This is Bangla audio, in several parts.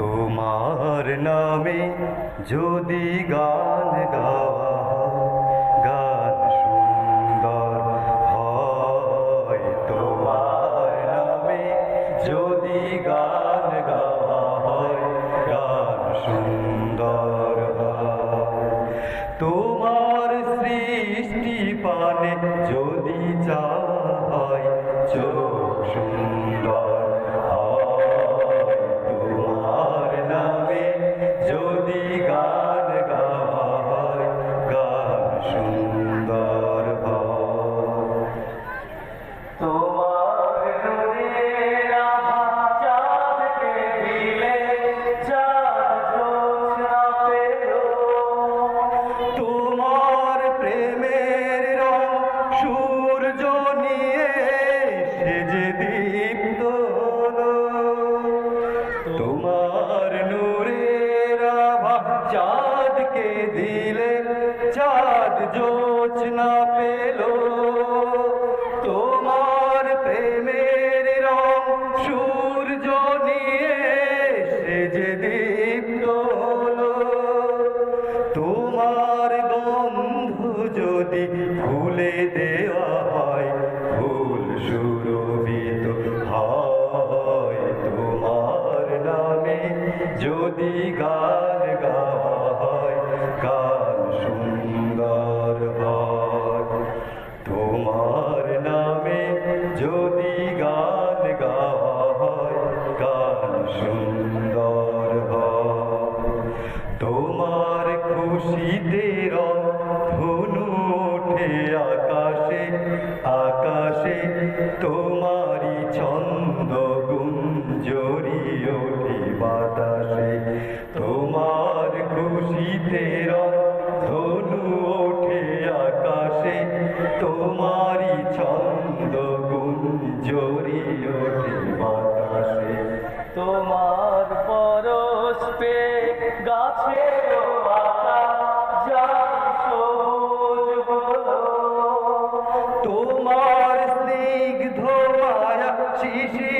তোমার নামে যদি গান হয়, গান সুন্দর হয়। তোমার নামে যদি গান গাওয়া হয় গান সুন্দর তোমার সৃষ্টি পানে যদি चाँद के धीले चाँद जोचना पेलो যদি গান গাওয়া হয়, গান সুন্দর হয়। তোমার নামে যদি গান গাওয়া হয়, গান সুন্দর হয়। তোমার খুশিতে ধনু ওঠে আকাশে আকাশে তোমারই ছন্দ তোমার পরশ পে গাছের তোমার স্নিগ্ধ মায়া শিশির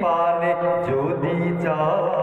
সৃষ্টি পানে যদি চাওয়া